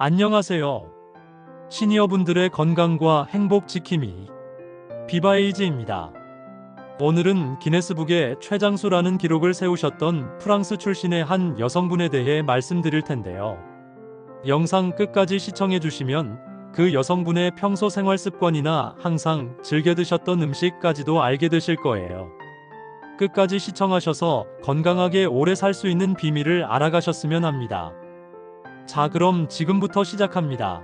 안녕하세요. 시니어분들의 건강과 행복 지킴이 비바에이즈입니다. 오늘은 기네스북에 최장수라는 기록을 세우셨던 프랑스 출신의 한 여성분에 대해 말씀드릴 텐데요. 영상 끝까지 시청해 주시면 그 여성분의 평소 생활 습관이나 항상 즐겨 드셨던 음식까지도 알게 되실 거예요. 끝까지 시청하셔서 건강하게 오래 살 수 있는 비밀을 알아가셨으면 합니다. 자, 그럼 지금부터 시작합니다.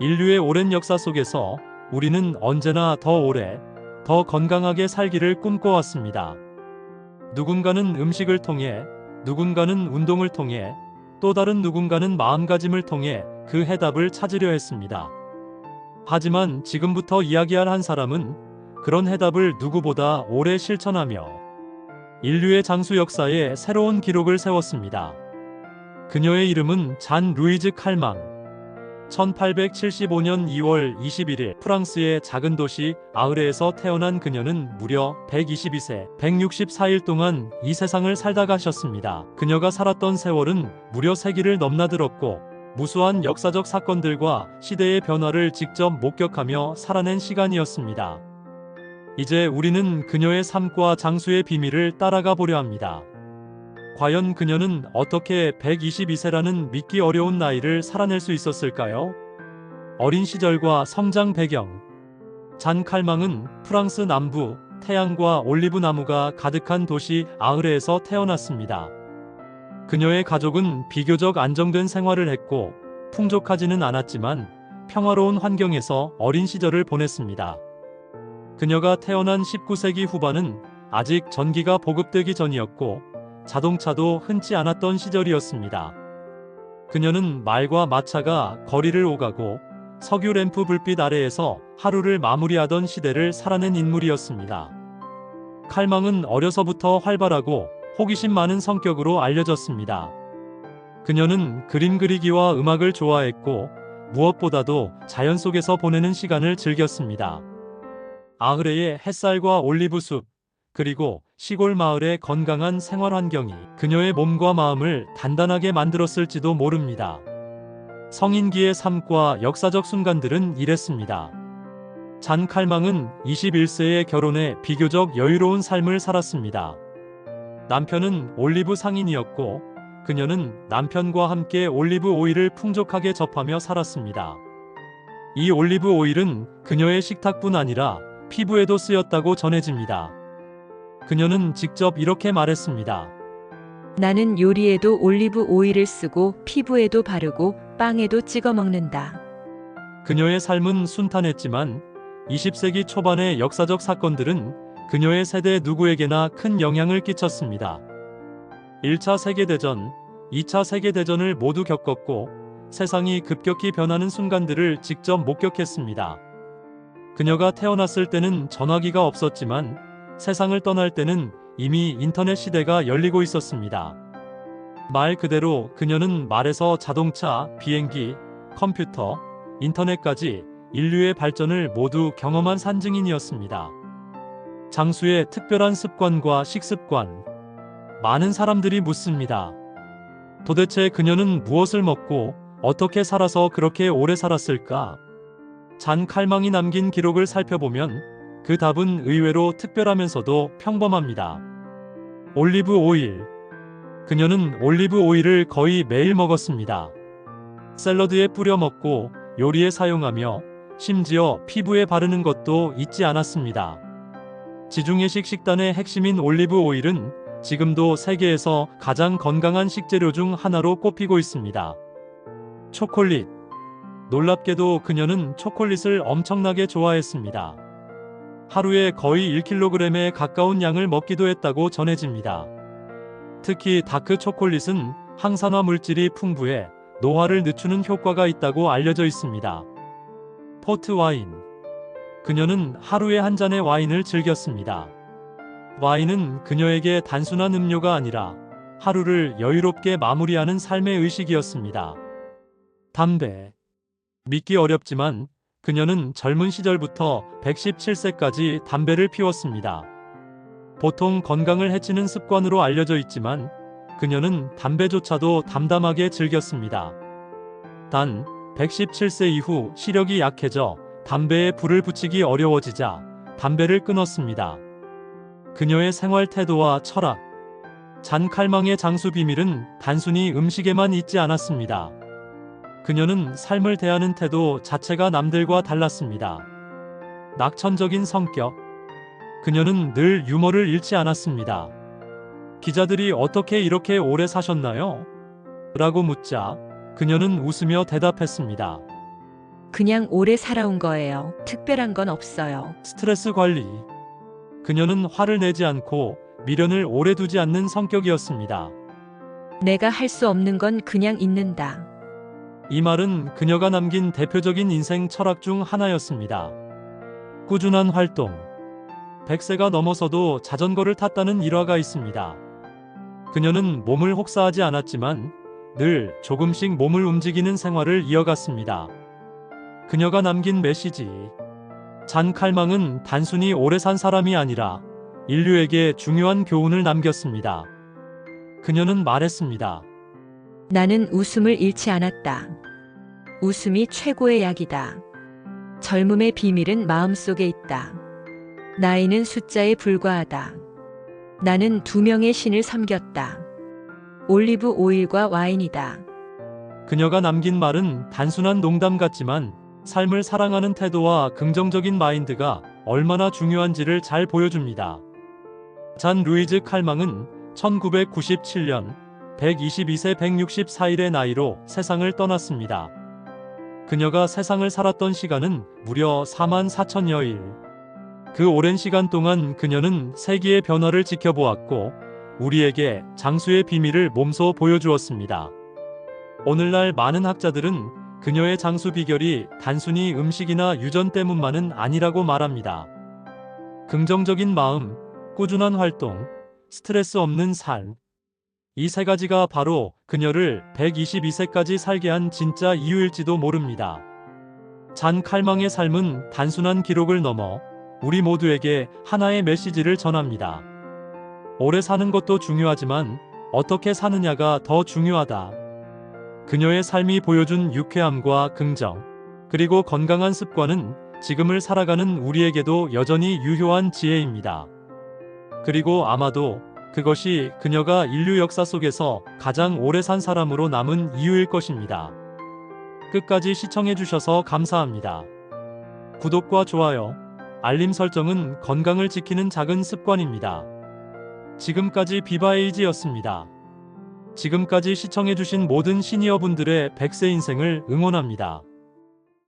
인류의 오랜 역사 속에서 우리는 언제나 더 오래, 더 건강하게 살기를 꿈꿔왔습니다. 누군가는 음식을 통해, 누군가는 운동을 통해, 또 다른 누군가는 마음가짐을 통해 그 해답을 찾으려 했습니다. 하지만 지금부터 이야기할 한 사람은 그런 해답을 누구보다 오래 실천하며 인류의 장수 역사에 새로운 기록을 세웠습니다. 그녀의 이름은 잔 루이즈 칼망. 1875년 2월 21일 프랑스의 작은 도시 아흐레에서 태어난 그녀는 무려 122세, 164일 동안 이 세상을 살다 가셨습니다. 그녀가 살았던 세월은 무려 세기를 넘나들었고 무수한 역사적 사건들과 시대의 변화를 직접 목격하며 살아낸 시간이었습니다. 이제 우리는 그녀의 삶과 장수의 비밀을 따라가 보려 합니다. 과연 그녀는 어떻게 122세라는 믿기 어려운 나이를 살아낼 수 있었을까요? 어린 시절과 성장 배경. 잔 칼망은 프랑스 남부 태양과 올리브 나무가 가득한 도시 아흐레에서 태어났습니다. 그녀의 가족은 비교적 안정된 생활을 했고 풍족하지는 않았지만 평화로운 환경에서 어린 시절을 보냈습니다. 그녀가 태어난 19세기 후반은 아직 전기가 보급되기 전이었고 자동차도 흔치 않았던 시절이었습니다. 그녀는 말과 마차가 거리를 오가고 석유 램프 불빛 아래에서 하루를 마무리하던 시대를 살아낸 인물이었습니다. 칼망은 어려서부터 활발하고 호기심 많은 성격으로 알려졌습니다. 그녀는 그림 그리기와 음악을 좋아했고 무엇보다도 자연 속에서 보내는 시간을 즐겼습니다. 아흐레의 햇살과 올리브 숲, 그리고 시골 마을의 건강한 생활 환경이 그녀의 몸과 마음을 단단하게 만들었을지도 모릅니다. 성인기의 삶과 역사적 순간들은 이랬습니다. 잔 칼망은 21세에 결혼해 비교적 여유로운 삶을 살았습니다. 남편은 올리브 상인이었고 그녀는 남편과 함께 올리브 오일을 풍족하게 접하며 살았습니다. 이 올리브 오일은 그녀의 식탁뿐 아니라 피부에도 쓰였다고 전해집니다. 그녀는 직접 이렇게 말했습니다. 나는 요리에도 올리브 오일을 쓰고 피부에도 바르고 빵에도 찍어 먹는다. 그녀의 삶은 순탄했지만 20세기 초반의 역사적 사건들은 그녀의 세대 누구에게나 큰 영향을 끼쳤습니다. 1차 세계대전, 2차 세계대전을 모두 겪었고 세상이 급격히 변하는 순간들을 직접 목격했습니다. 그녀가 태어났을 때는 전화기가 없었지만 세상을 떠날 때는 이미 인터넷 시대가 열리고 있었습니다. 말 그대로 그녀는 말에서 자동차, 비행기, 컴퓨터, 인터넷까지 인류의 발전을 모두 경험한 산증인이었습니다. 장수의 특별한 습관과 식습관. 많은 사람들이 묻습니다. 도대체 그녀는 무엇을 먹고 어떻게 살아서 그렇게 오래 살았을까? 잔 칼망이 남긴 기록을 살펴보면 그 답은 의외로 특별하면서도 평범합니다. 올리브 오일. 그녀는 올리브 오일을 거의 매일 먹었습니다. 샐러드에 뿌려 먹고 요리에 사용하며 심지어 피부에 바르는 것도 잊지 않았습니다. 지중해식 식단의 핵심인 올리브 오일은 지금도 세계에서 가장 건강한 식재료 중 하나로 꼽히고 있습니다. 초콜릿. 놀랍게도 그녀는 초콜릿을 엄청나게 좋아했습니다. 하루에 거의 1kg에 가까운 양을 먹기도 했다고 전해집니다. 특히 다크 초콜릿은 항산화 물질이 풍부해 노화를 늦추는 효과가 있다고 알려져 있습니다. 포트 와인. 그녀는 하루에 한 잔의 와인을 즐겼습니다. 와인은 그녀에게 단순한 음료가 아니라 하루를 여유롭게 마무리하는 삶의 의식이었습니다. 담배. 믿기 어렵지만 그녀는 젊은 시절부터 117세까지 담배를 피웠습니다. 보통 건강을 해치는 습관으로 알려져 있지만 그녀는 담배조차도 담담하게 즐겼습니다. 단 117세 이후 시력이 약해져 담배에 불을 붙이기 어려워지자 담배를 끊었습니다. 그녀의 생활 태도와 철학, 잔 칼망의 장수 비밀은 단순히 음식에만 있지 않았습니다. 그녀는 삶을 대하는 태도 자체가 남들과 달랐습니다. 낙천적인 성격. 그녀는 늘 유머를 잃지 않았습니다. 기자들이 어떻게 이렇게 오래 사셨나요? 라고 묻자 그녀는 웃으며 대답했습니다. 그냥 오래 살아온 거예요. 특별한 건 없어요. 스트레스 관리. 그녀는 화를 내지 않고 미련을 오래 두지 않는 성격이었습니다. 내가 할 수 없는 건 그냥 있는다. 이 말은 그녀가 남긴 대표적인 인생 철학 중 하나였습니다. 꾸준한 활동. 100세가 넘어서도 자전거를 탔다는 일화가 있습니다. 그녀는 몸을 혹사하지 않았지만 늘 조금씩 몸을 움직이는 생활을 이어갔습니다. 그녀가 남긴 메시지. 잔 칼망은 단순히 오래 산 사람이 아니라 인류에게 중요한 교훈을 남겼습니다. 그녀는 말했습니다. 나는 웃음을 잃지 않았다. 웃음이 최고의 약이다. 젊음의 비밀은 마음속에 있다. 나이는 숫자에 불과하다. 나는 두 명의 신을 섬겼다. 올리브 오일과 와인이다. 그녀가 남긴 말은 단순한 농담 같지만 삶을 사랑하는 태도와 긍정적인 마인드가 얼마나 중요한지를 잘 보여줍니다. 잔 루이즈 칼망은 1997년 122세 164일의 나이로 세상을 떠났습니다. 그녀가 세상을 살았던 시간은 무려 4만 4천여 일. 그 오랜 시간 동안 그녀는 세기의 변화를 지켜보았고 우리에게 장수의 비밀을 몸소 보여주었습니다. 오늘날 많은 학자들은 그녀의 장수 비결이 단순히 음식이나 유전 때문만은 아니라고 말합니다. 긍정적인 마음, 꾸준한 활동, 스트레스 없는 삶. 이 세 가지가 바로 그녀를 122세까지 살게 한 진짜 이유일지도 모릅니다. 잔 칼망의 삶은 단순한 기록을 넘어 우리 모두에게 하나의 메시지를 전합니다. 오래 사는 것도 중요하지만 어떻게 사느냐가 더 중요하다. 그녀의 삶이 보여준 유쾌함과 긍정, 그리고 건강한 습관은 지금을 살아가는 우리에게도 여전히 유효한 지혜입니다. 그리고 아마도 그것이 그녀가 인류 역사 속에서 가장 오래 산 사람으로 남은 이유일 것입니다. 끝까지 시청해주셔서 감사합니다. 구독과 좋아요, 알림 설정은 건강을 지키는 작은 습관입니다. 지금까지 비바에이지였습니다. 지금까지 시청해주신 모든 시니어분들의 100세 인생을 응원합니다.